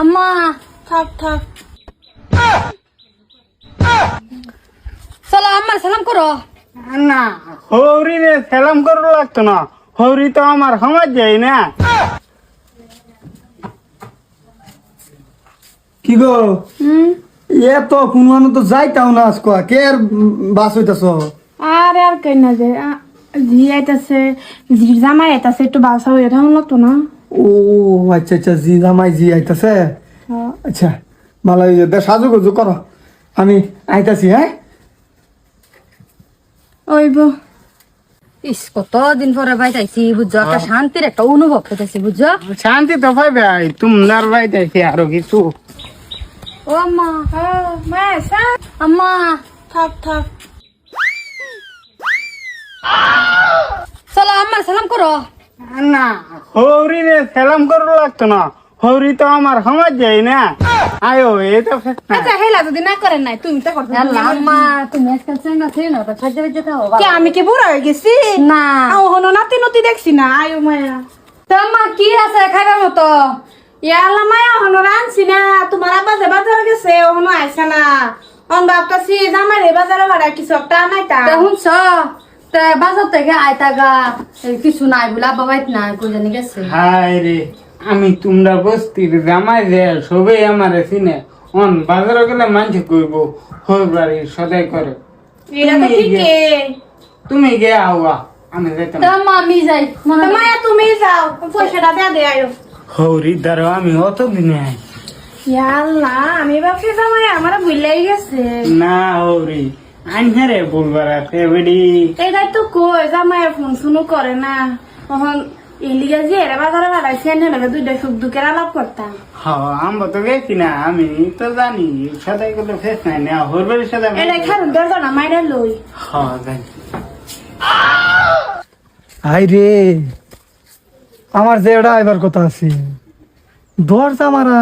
আম্মা থাক থাক। চলো আম্মা সালাম করো। না হৌরি রে সালাম করা লাগতো না। হৌরি তো আমার সমাজ যাই না। কি গো? এ তো কোন তো যাইতাও না আজকে। কে আর বাস হইতাছ? আরে আর কই না যে জি আইতাছে জির জামাই আইতাছে একটু বাসা হয়ে থাকুন লাগতো না। ও আচ্ছা আচ্ছা জি জামাই জি আইতাছে? হ্যাঁ। আচ্ছা ভালো হয়েছে দে সাজু গুজু করো। আমি আইতাছি হ্যাঁ? ওইব ইস কতদিন পরে বাইতাইছি বুঝছ? একটা শান্তির একটা অনুভব হইতাছে বুঝছ? শান্তি তো পাইবে তোমার বাইতেছি আরও কিছু। ও আম্মা মা সা আম্মা। থাক থাক। চলো আম্মা সালাম করো। না। হৌরি রে সালাম করা লাগতো না। হৌরি তো আমার সমাজ যাই না। আয়ো এ তো আচ্ছা হেলা যদি না করেন নাই তুমি তো করতে আম্মা তুমি আজকাল চেঙ্গা ছিল তো সাজ্জা বেজে খাও কে আমি কি বুড়া হয়ে গেছি? না। আও হনো নাতি নতি দেখছি না আয়ো মায়া। কি আছে মতো? ইয়াল্লা মায়া হনো রানছি না তোমার আব্বা যে বাজারে গেছে হনো আইসা না। অন ভাবতাছি জামাই রে বাজারে ভাড়া কিছু একটা আনাইতা তা শুনছ বাজার থেকে কিছু নাই বলে আব্বা বাইত নাই কই জানি গেছে। হায় রে আমি তোমরা বস্তির জামাই যে সবে আমার চিনে। অন বাজারে গেলে মানুষ কইব হই বাড়ি সদাই করে। এটা তো তুমি ঠিকই। তুমি গে আওয়া আমি তা যাই মায়া তুমি যাও পয়সাটা দে আয়ো। হৌরি দ্বারা আমি অত দিনে আই। ইয়াল্লা আমি ভাবছি জামাই আমার ভুলাই গেছে। না হৌরি আনহারে বলবার আছে বেডি। এটাই তো কই জামাই ফোন শুনু করে না। তখন এলিগা যে এরা বাজারে বাড়াইছে এনে লাগে দুইটা সুখ দুঃখের আলাপ করতাম। হ আমরা তো গেছি না আমি তো জানি সদাই করলে ফেস নাই না হর বাড়ির সাথে এলাই খারুন দরজা না মাইরা লই। হ জানি। আই রে আমার যে এটা আইবার কথা আছে। দরজা মারা।